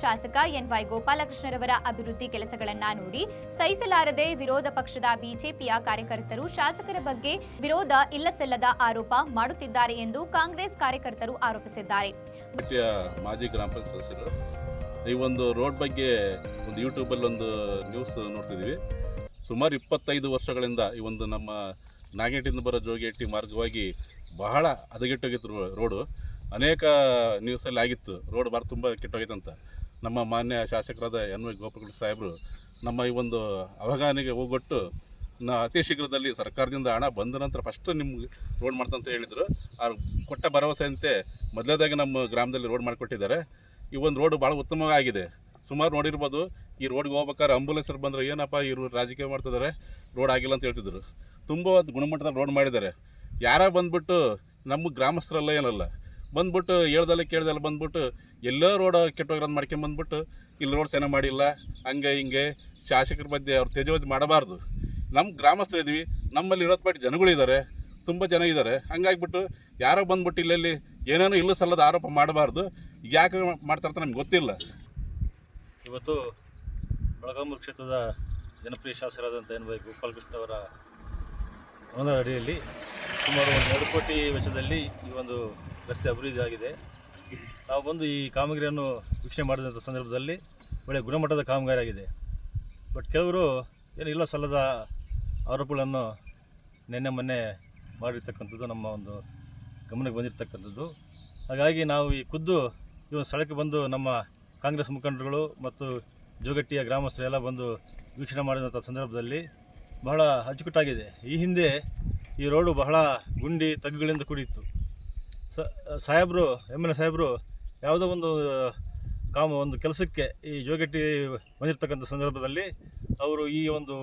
ಶಾಸಕ ಎನ್ವೈ ಗೋಪಾಲಕೃಷ್ಣರವರ ಅಭಿವೃದ್ಧಿ ಕೆಲಸಗಳನ್ನ ನೋಡಿ ಸಹಿಸಲಾರದೆ ವಿರೋಧ ಪಕ್ಷದ ಬಿಜೆಪಿಯ ಕಾರ್ಯಕರ್ತರು ಶಾಸಕರ ಬಗ್ಗೆ ವಿರೋಧ ಇಲ್ಲಸಲ್ಲದ ಆರೋಪ ಮಾಡುತ್ತಿದ್ದಾರೆ ಎಂದು ಕಾಂಗ್ರೆಸ್ ಕಾರ್ಯಕರ್ತರು ಆರೋಪಿಸಿದ್ದಾರೆ. ಮಾಜಿ ಗ್ರಾಮ ಪಂಚಾಯತ್ ಸದಸ್ಯರು, ಈ ಒಂದು ರೋಡ್ ಬಗ್ಗೆ ಒಂದು ಯೂಟ್ಯೂಬಲ್ಲಿ ಒಂದು ನ್ಯೂಸ್ ನೋಡ್ತಿದೀವಿ ಸುಮಾರು ಇಪ್ಪತ್ತೈದು ವರ್ಷಗಳಿಂದ ಈ ಒಂದು ನಮ್ಮ ನಾಗೇಟಿಂದ ಬರೋ ಜೋಗೇಟಿ ಮಾರ್ಗವಾಗಿ ಬಹಳ ಹದಗೆಟ್ಟೋಗಿತ್ತು ರೋಡು. ಅನೇಕ ನ್ಯೂಸಲ್ಲಿ ಆಗಿತ್ತು, ರೋಡ್ ಭಾಳ ತುಂಬ ಕೆಟ್ಟೋಗಿತ್ತು ಅಂತ ನಮ್ಮ ಮಾನ್ಯ ಶಾಸಕರಾದ ಎನ್ ವಿ ಗೋಪಾಲಕೃಷ್ಣ ಸಾಹೇಬರು ನಮ್ಮ ಈ ಒಂದು ಅವಘಾನಿಗೆ ಹೋಗೊಟ್ಟು ನಾ ಅತಿ ಶೀಘ್ರದಲ್ಲಿ ಸರ್ಕಾರದಿಂದ ಹಣ ಬಂದ ನಂತರ ಫಸ್ಟ್ ನಿಮ್ಗೆ ರೋಡ್ ಮಾಡ್ತಂತ ಹೇಳಿದರು. ಆ ಕೊಟ್ಟ ಭರವಸೆಯಂತೆ ಮೊದಲೇದಾಗಿ ನಮ್ಮ ಗ್ರಾಮದಲ್ಲಿ ರೋಡ್ ಮಾಡಿಕೊಟ್ಟಿದ್ದಾರೆ. ಈ ಒಂದು ರೋಡ್ ಭಾಳ ಉತ್ತಮವಾಗಿದೆ. ಸುಮಾರು ನೋಡಿರ್ಬೋದು ಈ ರೋಡ್ಗೆ ಹೋಗ್ಬೇಕಾದ್ರೆ ಆಂಬುಲೆನ್ಸ್ ಬಂದರೆ ಏನಪ್ಪ ಇವರು ರಾಜಕೀಯ ಮಾಡ್ತಿದ್ದಾರೆ ರೋಡ್ ಆಗಿಲ್ಲ ಅಂತ ಹೇಳ್ತಿದ್ರು. ತುಂಬ ಗುಣಮಟ್ಟದ ರೋಡ್ ಮಾಡಿದ್ದಾರೆ. ಯಾರ ಬಂದ್ಬಿಟ್ಟು ನಮ್ಮ ಗ್ರಾಮಸ್ಥರಲ್ಲ ಏನಲ್ಲ ಬಂದ್ಬಿಟ್ಟು ಹೇಳ್ದಲ್ಲ ಕೇಳ್ದಲ್ಲ ಬಂದ್ಬಿಟ್ಟು ಎಲ್ಲೋ ರೋಡ್ ಕೆಟ್ಟೋಗಿರೋದು ಮಾಡ್ಕೊಂಬಂದ್ಬಿಟ್ಟು ಇಲ್ಲಿ ರೋಡ್ ಚೆನ್ನಾಗಿ ಮಾಡಿಲ್ಲ, ಹಂಗೆ ಹಿಂಗೆ ಶಾಸಕರ ಮಧ್ಯೆ ಅವ್ರು ತೆಜೋದಿ ಮಾಡಬಾರ್ದು. ನಮ್ಮ ಗ್ರಾಮಸ್ಥರು ಇದ್ವಿ, ನಮ್ಮಲ್ಲಿ ಇರೋದು ಪಾಟಿ ಜನಗಳಿದ್ದಾರೆ ತುಂಬ ಜನ ಇದ್ದಾರೆ ಹಂಗಾಗ್ಬಿಟ್ಟು ಯಾರೋ ಬಂದ್ಬಿಟ್ಟು ಇಲ್ಲಲ್ಲಿ ಏನೇನೋ ಇಲ್ಲ ಸಲ್ಲದ ಆರೋಪ ಮಾಡಬಾರ್ದು, ಯಾಕೆ ಮಾಡ್ತಾರಂತ ನಮ್ಗೆ ಗೊತ್ತಿಲ್ಲ. ಇವತ್ತು ಬೆಳಗಾವಿ ಕ್ಷೇತ್ರದ ಜನಪ್ರಿಯ ಶಾಸಕರಾದಂಥ ಎನ್ ವೈ ಗೋಪಾಲಕೃಷ್ಣ ಅವರ ಅಡಿಯಲ್ಲಿ ಸುಮಾರು ಒಂದು ಎರಡು ಕೋಟಿ ವೆಚ್ಚದಲ್ಲಿ ಈ ಒಂದು ರಸ್ತೆ ಅಭಿವೃದ್ಧಿ ಆಗಿದೆ. ನಾವು ಬಂದು ಈ ಕಾಮಗಾರಿಯನ್ನು ವೀಕ್ಷಣೆ ಮಾಡಿದಂಥ ಸಂದರ್ಭದಲ್ಲಿ ಒಳ್ಳೆಯ ಗುಣಮಟ್ಟದ ಕಾಮಗಾರಿ ಆಗಿದೆ. ಬಟ್ ಕೆಲವರು ಏನು ಇಲ್ಲ ಸಲ್ಲದ ಆರೋಪಗಳನ್ನು ನಿನ್ನೆ ಮೊನ್ನೆ ಮಾಡಿರ್ತಕ್ಕಂಥದ್ದು ನಮ್ಮ ಒಂದು ಗಮನಕ್ಕೆ ಬಂದಿರತಕ್ಕಂಥದ್ದು. ಹಾಗಾಗಿ ನಾವು ಈ ಖುದ್ದು ಈ ಒಂದು ಸ್ಥಳಕ್ಕೆ ಬಂದು ನಮ್ಮ ಕಾಂಗ್ರೆಸ್ ಮುಖಂಡರುಗಳು ಮತ್ತು ಜೋಗಟ್ಟಿಯ ಗ್ರಾಮಸ್ಥರೆಲ್ಲ ಬಂದು ವೀಕ್ಷಣೆ ಮಾಡಿದಂಥ ಸಂದರ್ಭದಲ್ಲಿ ಬಹಳ ಅಚ್ಚುಕಟ್ಟಾಗಿದೆ. ಈ ಹಿಂದೆ ಈ ರೋಡು ಬಹಳ ಗುಂಡಿ ತಗ್ಗುಗಳಿಂದ ಕೂಡಿತ್ತು. ಸಾಹೇಬರು, ಎಂ ಎಲ್ ಎ ಸಾಹೇಬರು, ಯಾವುದೋ ಒಂದು ಕಾಮ, ಒಂದು ಕೆಲಸಕ್ಕೆ ಈ ಜೋಗಟ್ಟಿ ಬಂದಿರತಕ್ಕಂಥ ಸಂದರ್ಭದಲ್ಲಿ ಅವರು ಈ ಒಂದು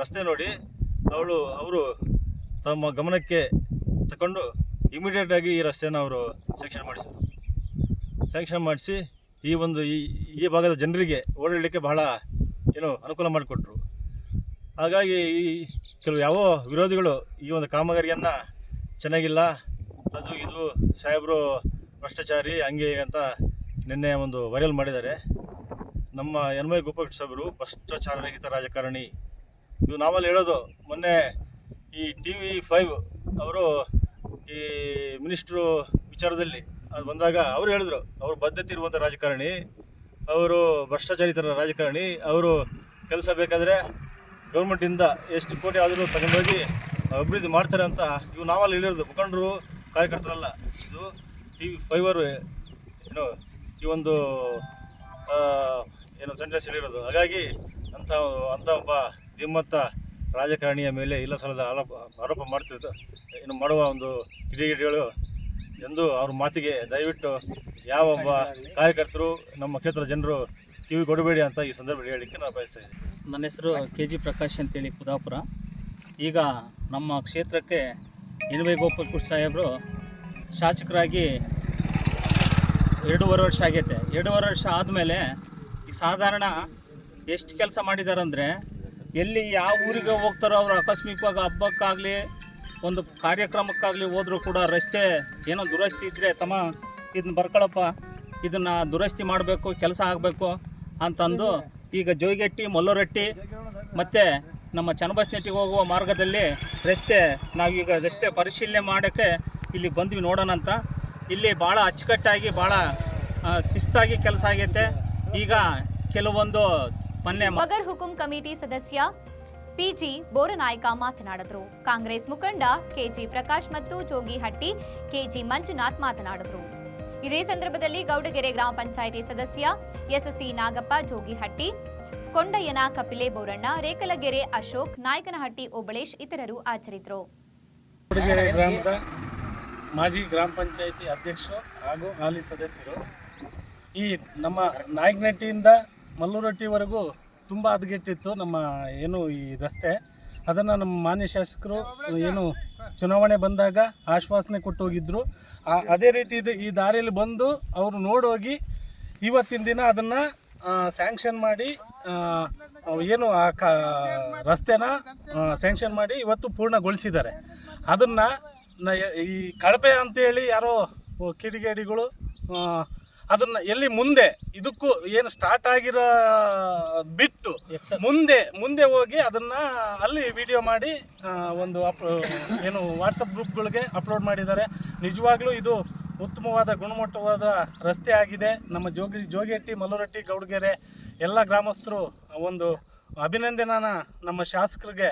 ರಸ್ತೆ ನೋಡಿ ಅವಳು, ಅವರು ತಮ್ಮ ಗಮನಕ್ಕೆ ತಗೊಂಡು ಇಮಿಡಿಯೇಟಾಗಿ ಈ ರಸ್ತೆಯನ್ನು ಅವರು ಸ್ಯಾಂಕ್ಷನ್ ಮಾಡಿಸಿದರು. ಸ್ಯಾಂಕ್ಷನ್ ಮಾಡಿಸಿ ಈ ಒಂದು, ಈ ಈ ಭಾಗದ ಜನರಿಗೆ ಓಡಾಡಲಿಕ್ಕೆ ಬಹಳ ಏನು ಅನುಕೂಲ ಮಾಡಿಕೊಟ್ರು. ಹಾಗಾಗಿ ಈ ಕೆಲವು, ಯಾವ ವಿರೋಧಿಗಳು ಈ ಒಂದು ಕಾಮಗಾರಿಯನ್ನು ಚೆನ್ನಾಗಿಲ್ಲ ಇದು ಸಾಹೇಬರು ಭ್ರಷ್ಟಾಚಾರಿ ಹಂಗೆ ಅಂತ ನಿನ್ನೆ ಒಂದು ವೈರಲ್ ಮಾಡಿದ್ದಾರೆ. ನಮ್ಮ ಎನ್ ವೈ ಗೋಪಾಲಕೃಷ್ಣ ಸಾಹೇಬರು ಭ್ರಷ್ಟಾಚಾರ ರಹಿತ ರಾಜಕಾರಣಿ. ಇದು ನಾವಲ್ಲಿ ಹೇಳೋದು, ಮೊನ್ನೆ ಈ ಟಿ ವಿ ಫೈವ್ ಅವರು ಈ ಮಿನಿಸ್ಟ್ರು ವಿಚಾರದಲ್ಲಿ ಅದು ಬಂದಾಗ ಅವರು ಹೇಳಿದ್ರು, ಅವರು ಬದ್ಧತೆ ಇರುವಂಥ ರಾಜಕಾರಣಿ, ಅವರು ಭ್ರಷ್ಟಾಚಾರಿತರ ರಾಜಕಾರಣಿ, ಅವರು ಕೆಲಸ ಬೇಕಾದರೆ ಗೌರ್ಮೆಂಟಿಂದ ಎಷ್ಟು ಕೋಟಿ ಆದರೂ ತಗೊಂಡೋಗಿ ಅಭಿವೃದ್ಧಿ ಮಾಡ್ತಾರೆ ಅಂತ ಇವು ನಾವಲ್ಲಿ ಹೇಳಿರೋದು. ಮುಖಂಡರು ಕಾರ್ಯಕರ್ತರಲ್ಲ. ಇದು ಟಿ ವಿ ಫೈವರು, ಏನು, ಈ ಒಂದು ಏನು ಸೆಂಟೆನ್ಸ್ ಹೇಳಿರೋದು ಹಾಗಾಗಿ ಅಂಥ ಅಂಥ ಒಬ್ಬ ಧಿಮ್ಮತ್ತ ರಾಜಕಾರಣಿಯ ಮೇಲೆ ಇಲ್ಲ ಸಲದ ಆರೋಪ ಆರೋಪ ಮಾಡ್ತಿದ್ದು ಏನು ಮಾಡುವ ಒಂದು ಕಿಡಿಗೇಡಿಗಳು ಎಂದು ಅವ್ರ ಮಾತಿಗೆ ದಯವಿಟ್ಟು ಯಾವ ಒಬ್ಬ ಕಾರ್ಯಕರ್ತರು, ನಮ್ಮ ಕ್ಷೇತ್ರದ ಜನರು ಕಿವಿ ಕೊಡಬೇಡಿ ಅಂತ ಈ ಸಂದರ್ಭದಲ್ಲಿ ಹೇಳಲಿಕ್ಕೆ ನಾನು ಬಯಸ್ತಾ ಇದ್ದೀನಿ ನನ್ನ ಹೆಸರು ಕೆ ಜಿ ಪ್ರಕಾಶ್ ಅಂತೇಳಿ ಕುದಾಪುರ. ಈಗ ನಮ್ಮ ಕ್ಷೇತ್ರಕ್ಕೆ ಎನ್ ವೈ ಗೋಪಾಲ್ಪುರ್ ಸಾಹೇಬರು ಶಾಸಕರಾಗಿ ಎರಡೂವರೆ ವರ್ಷ ಆಗೈತೆ. ಎರಡೂವರೆ ವರ್ಷ ಆದಮೇಲೆ ಈ ಸಾಧಾರಣ ಎಷ್ಟು ಕೆಲಸ ಮಾಡಿದಾರಂದರೆ ಎಲ್ಲಿ ಯಾವ ಊರಿಗೆ ಹೋಗ್ತಾರೋ ಅವರು ಆಕಸ್ಮಿಕವಾಗಿ ಹಬ್ಬಕ್ಕಾಗಲಿ, ಒಂದು ಕಾರ್ಯಕ್ರಮಕ್ಕಾಗಲಿ ಹೋದರೂ ಕೂಡ ರಸ್ತೆ ಏನೋ ದುರಸ್ತಿ ಇದ್ದರೆ ತಮ್ಮ ಇದನ್ನ ಬರ್ಕೊಳಪ್ಪ, ಇದನ್ನು ದುರಸ್ತಿ ಮಾಡಬೇಕು, ಕೆಲಸ ಆಗಬೇಕು ಅಂತಂದು ಈಗ ಜೋಯಿಗಟ್ಟಿ, ಮೊಲ್ಲರಟ್ಟಿ ಮತ್ತು ನಮ್ಮ ಚನ್ನಬಸ್ನೆಟ್ಟಿಗೆ ಹೋಗುವ ಮಾರ್ಗದಲ್ಲಿ ರಸ್ತೆ, ನಾವೀಗ ರಸ್ತೆ ಪರಿಶೀಲನೆ ಮಾಡೋಕ್ಕೆ ಇಲ್ಲಿ ಬಂದ್ವಿ ನೋಡೋಣ ಅಂತ. ಇಲ್ಲಿ ಭಾಳ ಅಚ್ಚುಕಟ್ಟಾಗಿ, ಭಾಳ ಶಿಸ್ತಾಗಿ ಕೆಲಸ ಆಗೈತೆ. ಈಗ ಕೆಲವೊಂದು ಮೊನ್ನೆ ಮಗರ್ ಹುಕುಂ ಕಮಿಟಿ ಸದಸ್ಯ ಪಿಜಿ ಬೋರನಾಯ್ಕ ಮಾತನಾಡಿದ್ರು. ಕಾಂಗ್ರೆಸ್ ಮುಖಂಡ ಕೆಜಿ ಪ್ರಕಾಶ್ ಮತ್ತು ಜೋಗಿಹಟ್ಟಿ ಕೆಜಿ ಮಂಜುನಾಥ್ ಮಾತನಾಡಿದ್ರು. ಇದೇ ಸಂದರ್ಭದಲ್ಲಿ ಗೌಡಗೆರೆ ಗ್ರಾಮ ಪಂಚಾಯಿತಿ ಸದಸ್ಯ ಎಸ್ಸಿ ನಾಗಪ್ಪ ಜೋಗಿಹಟ್ಟಿ ಕೊಂಡಯ್ಯನ, ಕಪಿಲೆ ಬೋರಣ್ಣ, ರೇಖಲಗೆರೆ ಅಶೋಕ್, ನಾಯಕನಹಟ್ಟಿ ಓಬಳೇಶ್ ಇತರರು ಆಚರಿದ್ರು ಗ್ರಾಮದ ಮಾಜಿ ಗ್ರಾಮ ಪಂಚಾಯಿತಿ ಅಧ್ಯಕ್ಷರು ಹಾಗೂ ಹಾಲಿ ಸದಸ್ಯರು. ಈ ನಮ್ಮ ನಾಯಕನಹಟ್ಟಿಯಿಂದ ಮಲ್ಲೂರಟ್ಟಿವರೆಗೂ ತುಂಬ ಹದಗೆಟ್ಟಿತ್ತು ನಮ್ಮ ಏನು ಈ ರಸ್ತೆ. ಅದನ್ನು ನಮ್ಮ ಮಾನ್ಯ ಶಾಸಕರು ಏನು ಚುನಾವಣೆ ಬಂದಾಗ ಆಶ್ವಾಸನೆ ಕೊಟ್ಟು ಹೋಗಿದ್ರು ಅದೇ ರೀತಿ ಈ ದಾರಿಯಲ್ಲಿ ಬಂದು ಅವರು ನೋಡೋಗಿ ಇವತ್ತಿನ ದಿನ ಅದನ್ನು ಸ್ಯಾಂಕ್ಷನ್ ಮಾಡಿ ಏನು ಆ ಕ ರಸ್ತೆನ ಸ್ಯಾಂಕ್ಷನ್ ಮಾಡಿ ಇವತ್ತು ಪೂರ್ಣಗೊಳಿಸಿದ್ದಾರೆ. ಅದನ್ನು ಈ ಕಳಪೆ ಅಂತೇಳಿ ಯಾರೋ ಕಿಡಿಗೇಡಿಗಳು ಅದನ್ನು ಎಲ್ಲಿ ಮುಂದೆ ಇದಕ್ಕೂ ಏನು ಸ್ಟಾರ್ಟ್ ಆಗಿರೋ ಬಿಟ್ಟು ಮುಂದೆ ಮುಂದೆ ಹೋಗಿ ಅದನ್ನ ಅಲ್ಲಿ ವಿಡಿಯೋ ಮಾಡಿ ಒಂದು ಅಪ್ ಏನು ವಾಟ್ಸಪ್ ಗ್ರೂಪ್ಗಳಿಗೆ ಅಪ್ಲೋಡ್ ಮಾಡಿದ್ದಾರೆ. ನಿಜವಾಗ್ಲೂ ಇದು ಉತ್ತಮವಾದ ಗುಣಮಟ್ಟವಾದ ರಸ್ತೆ ಆಗಿದೆ. ನಮ್ಮ ಜೋಗಿ ಜೋಗಿಹಟ್ಟಿ ಮಲ್ಲುರಟ್ಟಿ, ಗೌಡ್ಗೆರೆ ಎಲ್ಲ ಗ್ರಾಮಸ್ಥರು ಒಂದು ಅಭಿನಂದನನ ನಮ್ಮ ಶಾಸಕರಿಗೆ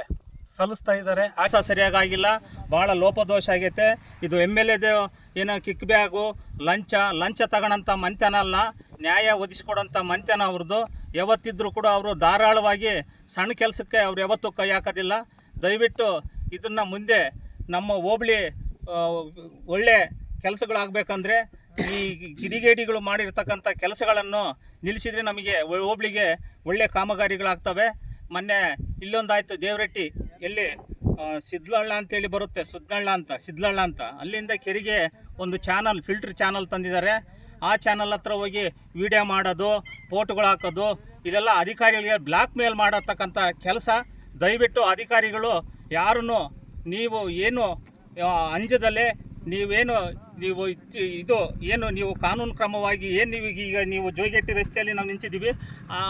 ಸಲ್ಲಿಸ್ತಾ ಇದ್ದಾರೆ. ಆಸ ಸರಿಯಾಗಿಲ್ಲ ಭಾಳ ಲೋಪದೋಷ ಆಗೈತೆ. ಇದು ಎಂ ಎಲ್ ಎದು ಏನೋ ಕಿಕ್ ಬ್ಯಾಗು, ಲಂಚ ಲಂಚ ತಗೊಳಂಥ ಮಂತ್ಯನ ಅಲ್ಲ, ನ್ಯಾಯ ಒದಿಸ್ಕೊಡೋಂಥ ಮಂತ್ಯನ ಅವ್ರದ್ದು. ಯಾವತ್ತಿದ್ರೂ ಕೂಡ ಅವರು ಧಾರಾಳವಾಗಿ ಸಣ್ಣ ಕೆಲಸಕ್ಕೆ ಅವ್ರು ಯಾವತ್ತೂ ಕೈ ಹಾಕೋದಿಲ್ಲ. ದಯವಿಟ್ಟು ಇದನ್ನು ಮುಂದೆ ನಮ್ಮ ಹೋಬಳಿ ಒಳ್ಳೆ ಕೆಲಸಗಳಾಗಬೇಕಂದ್ರೆ ಈ ಕಿಡಿಗೇಡಿಗಳು ಮಾಡಿರ್ತಕ್ಕಂಥ ಕೆಲಸಗಳನ್ನು ನಿಲ್ಲಿಸಿದರೆ ನಮಗೆ ಹೋಬಳಿಗೆ ಒಳ್ಳೆ ಕಾಮಗಾರಿಗಳಾಗ್ತವೆ. ಮೊನ್ನೆ ಇಲ್ಲೊಂದಾಯ್ತು ದೇವರಟ್ಟಿ, ಎಲ್ಲಿ ಸಿದ್ಧಳ್ಳ ಅಂತೇಳಿ ಬರುತ್ತೆ, ಸುದ್ನಳ್ಳ ಅಂತ ಸಿದ್ಲಹಳ್ಳ ಅಂತ. ಅಲ್ಲಿಂದ ಕೆರೆಗೆ ಒಂದು ಚಾನಲ್, ಫಿಲ್ಟರ್ ಚಾನಲ್ ತಂದಿದ್ದಾರೆ. ಆ ಚಾನಲ್ ಹತ್ರ ಹೋಗಿ ವಿಡಿಯೋ ಮಾಡೋದು, ಫೋಟೋಗಳು ಹಾಕೋದು ಇದೆಲ್ಲ ಅಧಿಕಾರಿಗಳಿಗೆ ಬ್ಲ್ಯಾಕ್ ಮೇಲ್ ಮಾಡತಕ್ಕಂಥ ಕೆಲಸ. ದಯವಿಟ್ಟು ಅಧಿಕಾರಿಗಳು ಯಾರನ್ನು ನೀವು ಏನು ಅಂಜದಲ್ಲೇ ನೀವೇನು ನೀವು ಇದು ಏನು ನೀವು ಕಾನೂನು ಕ್ರಮವಾಗಿ ಏನು ನೀವು ಈಗ ನೀವು ಜೋಗೆಟ್ಟಿ ರಸ್ತೆಯಲ್ಲಿ ನಾವು ನಿಂತಿದ್ದೀವಿ,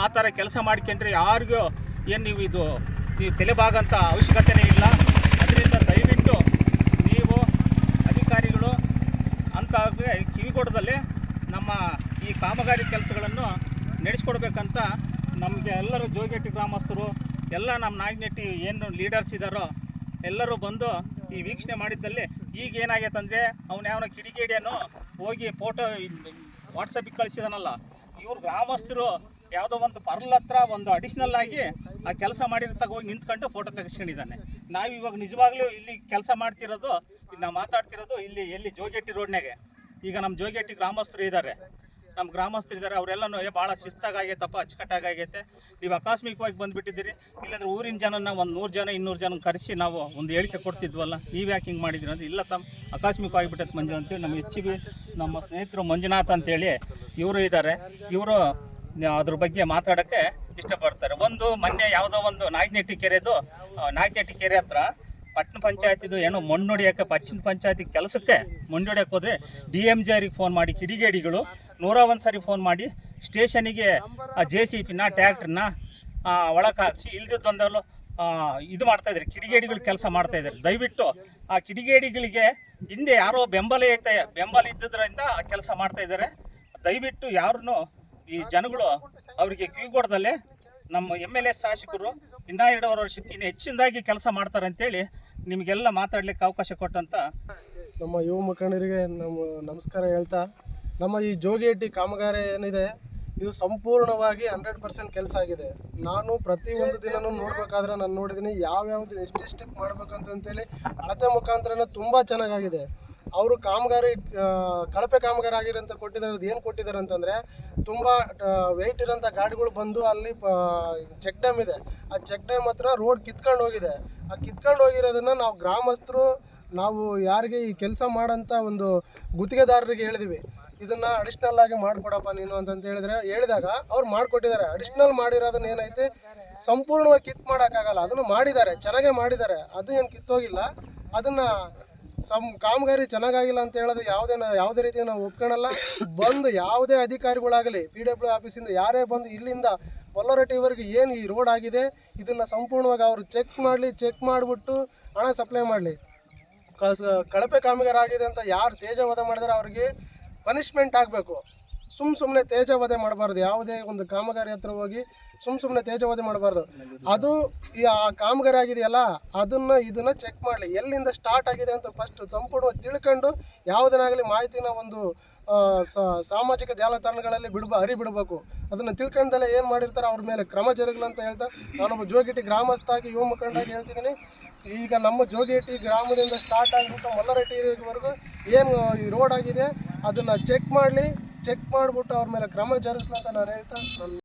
ಆ ಥರ ಕೆಲಸ ಮಾಡ್ಕೊಂಡ್ರೆ ಯಾರಿಗೂ ಏನು ನೀವು ಇದು ನೀವು ತಲೆಬಾಗಂಥ ಅವಶ್ಯಕತೆನೇ ಇಲ್ಲ. ಅದರಿಂದ ದಯವಿಟ್ಟು ನೀವು ಅಧಿಕಾರಿಗಳು ಅಂತ ಕಿವಿಗೊಡದಲ್ಲಿ ನಮ್ಮ ಈ ಕಾಮಗಾರಿ ಕೆಲಸಗಳನ್ನು ನಡೆಸ್ಕೊಡ್ಬೇಕಂತ ನಮಗೆ ಎಲ್ಲರೂ ಜೋಗೆಟ್ಟಿ ಗ್ರಾಮಸ್ಥರು, ಎಲ್ಲ ನಮ್ಮ ನಾಯಕನಟ್ಟಿ ಏನು ಲೀಡರ್ಸ್ ಇದ್ದಾರೋ ಎಲ್ಲರೂ ಬಂದು ಈ ವೀಕ್ಷಣೆ ಮಾಡಿದ್ದಲ್ಲಿ ಈಗ ಏನಾಗೈತೆ ಅಂದರೆ ಅವನು ಯಾವನ ಕಿಡಿಗೇಡಿಯನ್ನು ಹೋಗಿ ಫೋಟೋ ವಾಟ್ಸಪ್ಪಿಗೆ ಕಳಿಸಿದನಲ್ಲ. ಇವ್ರು ಗ್ರಾಮಸ್ಥರು ಯಾವುದೋ ಒಂದು ಪರ್ಲ್ ಹತ್ರ ಒಂದು ಅಡಿಷ್ನಲ್ ಆಗಿ ಆ ಕೆಲಸ ಮಾಡಿರೋ ಹೋಗಿ ನಿಂತ್ಕೊಂಡು ಫೋಟೋ ತೆಗೆಸ್ಕೊಂಡಿದ್ದಾನೆ. ನಾವು ಇವಾಗ ನಿಜವಾಗ್ಲೂ ಇಲ್ಲಿ ಕೆಲಸ ಮಾಡ್ತಿರೋದು ನಾವು ಮಾತಾಡ್ತಿರೋದು ಇಲ್ಲಿ, ಎಲ್ಲಿ ಜೋಗೆಟ್ಟಿ ರೋಡ್ನಾಗೆ ಈಗ ನಮ್ಮ ಜೋಗೆಟ್ಟಿ ಗ್ರಾಮಸ್ಥರು ಇದ್ದಾರೆ ನಮ್ಮ ಗ್ರಾಮಸ್ಥರು ಇದ್ದಾರೆ ಅವರೆಲ್ಲನೂ ಭಾಳ ಶಿಸ್ತಾಗೈತಪ್ಪ ಅಚ್ಚುಕಟ್ಟಾಗೈತೆ ನೀವು ಆಕಸ್ಮಿಕವಾಗಿ ಬಂದುಬಿಟ್ಟಿದ್ದೀರಿ, ಇಲ್ಲಾಂದ್ರೆ ಊರಿನ ಜನನ ಒಂದು ನೂರು ಜನ, ಇನ್ನೂರು ಜನ ಕರೆಸಿ ನಾವು ಒಂದು ಹೇಳಿಕೆ ಕೊಡ್ತಿದ್ವಲ್ಲ, ನೀವು ಯಾಕೆ ಹಿಂಗೆ ಮಾಡಿದ್ರಿ? ಅಂದ್ರೆ, ಇಲ್ಲ ತಮ್ಮ ಆಕಸ್ಮಿಕವಾಗಿ ಬಿಟ್ಟೈತೆ ಮಂಜು ಅಂತೇಳಿ ನಮ್ಮ ಎಚ್ ಬಿ, ನಮ್ಮ ಸ್ನೇಹಿತರು ಮಂಜುನಾಥ್ ಅಂತೇಳಿ ಇವರು ಇದ್ದಾರೆ. ಇವರು ಅದ್ರ ಬಗ್ಗೆ ಮಾತಾಡೋಕ್ಕೆ ಇಷ್ಟಪಡ್ತಾರೆ. ಒಂದು ಮೊನ್ನೆ ಯಾವುದೋ ಒಂದು ನಾಗನೆಟ್ಟಿ ಕೆರೆದು ನಾಗನೆಟ್ಟಿ ಕೆರೆ ಹತ್ರ ಪಟ್ಟಣ ಪಂಚಾಯತಿದು ಏನೋ ಮಣ್ಣು ಹೊಡಿಯೋಕ್ಕೆ ಪಶ್ಚಿಮ ಪಂಚಾಯತಿ ಕೆಲಸಕ್ಕೆ ಮಣ್ಣು ಹೊಡಿಯೋಕೆ ಹೋದರೆ ಡಿ ಎಂ ಜಿ ಅವ್ರಿಗೆ ಫೋನ್ ಮಾಡಿ ಕಿಡಿಗೇಡಿಗಳು ನೂರ ಒಂದು ಸಾರಿ ಫೋನ್ ಮಾಡಿ ಸ್ಟೇಷನಿಗೆ ಆ ಜೆ ಸಿ ಪಿನ ಟ್ಯಾಕ್ಟ್ರನ್ನ ಒಳಗೆ ಹಾಕಿಸಿ ಇಲ್ದಿದ್ದೊಂದಲ್ಲೂ ಇದು ಮಾಡ್ತಾ ಇದ್ದಾರೆ, ಕಿಡಿಗೇಡಿಗಳು ಕೆಲಸ ಮಾಡ್ತಾ ಇದ್ದಾರೆ. ದಯವಿಟ್ಟು ಆ ಕಿಡಿಗೇಡಿಗಳಿಗೆ ಹಿಂದೆ ಯಾರೋ ಬೆಂಬಲ ಐತೆ ಬೆಂಬಲ ಆ ಕೆಲಸ ಮಾಡ್ತಾ ಇದ್ದಾರೆ. ದಯವಿಟ್ಟು ಯಾರನ್ನು ಈ ಜನಗಳು ಅವರಿಗೆ ಕಿವಿಗೊಡ್ದಲ್ಲೇ ನಮ್ಮ ಎಂ ಎಲ್ ಎ ಶಾಸಕರು ಇನ್ನೂ ಎರಡೂವರೆ ವರ್ಷಕ್ಕೆ ಹೆಚ್ಚಿನದಾಗಿ ಕೆಲಸ ಮಾಡ್ತಾರೆ ಅಂತೇಳಿ ನಿಮಗೆಲ್ಲ ಮಾತಾಡ್ಲಿಕ್ಕೆ ಅವಕಾಶ ಕೊಟ್ಟಂತ ನಮ್ಮ ಯುವ ಮುಖಂಡರಿಗೆ ನಮ್ಮ ನಮಸ್ಕಾರ ಹೇಳ್ತಾ ನಮ್ಮ ಈ ಜೋಗಿಹಟ್ಟಿ ಕಾಮಗಾರಿ ಏನಿದೆ, ಇದು ಸಂಪೂರ್ಣವಾಗಿ ಹಂಡ್ರೆಡ್ ಪರ್ಸೆಂಟ್ ಕೆಲಸ ಆಗಿದೆ. ನಾನು ಪ್ರತಿ ಒಂದು ದಿನನೂ ನೋಡಬೇಕಾದ್ರೆ ನಾನು ನೋಡಿದ್ದೀನಿ ಯಾವ್ಯಾವ್ದು ಸ್ಟೆಪ್ ಮಾಡ್ಬೇಕಂತಂತೇಳಿ ಅಳತೆ ಮುಖಾಂತರನೇ ತುಂಬ ಚೆನ್ನಾಗಾಗಿದೆ. ಅವರು ಕಾಮಗಾರಿ ಕಳಪೆ ಕಾಮಗಾರಿ ಆಗಿರೋಂಥ ಕೊಟ್ಟಿದ್ದಾರೆ ಅದು ಏನು ಕೊಟ್ಟಿದ್ದಾರೆ ಅಂತಂದರೆ, ತುಂಬ ವೆಯ್ಟ್ ಇರೋಂಥ ಗಾಡಿಗಳು ಬಂದು ಅಲ್ಲಿ ಚೆಕ್ ಡ್ಯಾಮ್ ಇದೆ. ಆ ಚೆಕ್ ಡ್ಯಾಮ್ ಹತ್ರ ರೋಡ್ ಕಿತ್ಕೊಂಡು ಹೋಗಿದೆ. ಆ ಕಿತ್ಕೊಂಡು ಹೋಗಿರೋದನ್ನ ನಾವು ಗ್ರಾಮಸ್ಥರು, ನಾವು ಯಾರಿಗೆ ಈ ಕೆಲಸ ಮಾಡೋಂಥ ಒಂದು ಗುತ್ತಿಗೆದಾರರಿಗೆ ಹೇಳಿದ್ವಿ. ಇದನ್ನ ಅಡಿಷ್ನಲ್ ಆಗಿ ಮಾಡ್ಕೊಡಪ್ಪ ನೀನು ಅಂತ ಹೇಳಿದ್ರೆ ಹೇಳಿದಾಗ ಅವ್ರು ಮಾಡಿಕೊಟ್ಟಿದ್ದಾರೆ. ಅಡಿಷ್ನಲ್ ಮಾಡಿರೋದನ್ನ ಏನೈತೆ? ಸಂಪೂರ್ಣವಾಗಿ ಕಿತ್ ಮಾಡೋಕ್ಕಾಗಲ್ಲ. ಅದನ್ನು ಮಾಡಿದ್ದಾರೆ. ಚೆನ್ನಾಗೇ ಮಾಡಿದ್ದಾರೆ. ಅದು ಏನು ಕಿತ್ತೋಗಿಲ್ಲ. ಅದನ್ನ ಸಮ್ ಕಾಮಗಾರಿ ಚೆನ್ನಾಗಾಗಿಲ್ಲ ಅಂತ ಹೇಳೋದು ಯಾವುದೇ ಯಾವುದೇ ರೀತಿ ನಾವು ಒಪ್ಕೊಳ್ಳಲ್ಲ ಬಂದು ಯಾವುದೇ ಅಧಿಕಾರಿಗಳಾಗಲಿ ಪಿ ಡಬ್ಲ್ಯೂ ಆಫೀಸಿಂದ ಯಾರೇ ಬಂದು ಇಲ್ಲಿಂದ ಕೊಲ್ಲರಟ್ಟಿವರೆಗೆ ಏನು ಈ ರೋಡ್ ಆಗಿದೆ, ಇದನ್ನು ಸಂಪೂರ್ಣವಾಗಿ ಅವರು ಚೆಕ್ ಮಾಡಲಿ ಚೆಕ್ ಮಾಡಿಬಿಟ್ಟು ಹಣ ಸಪ್ಲೈ ಮಾಡಲಿ. ಕಳಪೆ ಕಾಮಗಾರಿ ಆಗಿದೆ ಅಂತ ಯಾರು ತೇಜವಾದ ಮಾಡಿದ್ರೆ ಅವ್ರಿಗೆ? ಪನಿಷ್ಮೆಂಟ್ ಆಗಬೇಕು. ಸುಮ್ಮ ಸುಮ್ಮನೆ ತೇಜವಧೆ ಮಾಡಬಾರ್ದು. ಯಾವುದೇ ಒಂದು ಕಾಮಗಾರಿ ಹತ್ರ ಹೋಗಿ ಸುಮ್ಮ ಸುಮ್ಮನೆ ತೇಜವಧೆ ಮಾಡಬಾರ್ದು. ಅದು ಈ ಆ ಕಾಮಗಾರಿ ಆಗಿದೆಯಲ್ಲ, ಅದನ್ನ ಇದನ್ನ ಚೆಕ್ ಮಾಡಲಿ. ಎಲ್ಲಿಂದ ಸ್ಟಾರ್ಟ್ ಆಗಿದೆ ಅಂತ ಫಸ್ಟ್ ಸಂಪೂರ್ಣವಾಗಿ ತಿಳ್ಕೊಂಡು, ಯಾವುದನ್ನಾಗಲಿ ಮಾಹಿತಿನ ಒಂದು ಸಾಮಾಜಿಕ ಜಾಲತಾಣಗಳಲ್ಲಿ ಬಿಡ್ಬ ಹರಿ ಬಿಡಬೇಕು ಅದನ್ನು ತಿಳ್ಕೊಂಡಲ್ಲೇ ಏನು ಮಾಡಿರ್ತಾರೆ ಅವ್ರ ಮೇಲೆ ಕ್ರಮ ಜರುಗಲಂತ ಹೇಳ್ತಾ ನಾನೊಬ್ಬ ಜೋಗಿಟಿ ಗ್ರಾಮಸ್ಥಾಗಿ ಯುವ ಮುಖಂಡಾಗಿ ಹೇಳ್ತಿದ್ದೀನಿ. ಈಗ ನಮ್ಮ ಜೋಗಿಟಿ ಗ್ರಾಮದಿಂದ ಸ್ಟಾರ್ಟ್ ಆಗಿಬಿಟ್ಟು ಮಲ್ಲರಟ್ಟಿವರೆಗೂ ಏನು ಈ ರೋಡ್ ಆಗಿದೆ, ಅದನ್ನು ಚೆಕ್ ಮಾಡಲಿ ಚೆಕ್ ಮಾಡಿಬಿಟ್ಟು ಅವ್ರ ಮೇಲೆ ಕ್ರಮ ಜರುಗಿಸ್ಲಂತ ನಾನು ಹೇಳ್ತಾ ನನ್ನ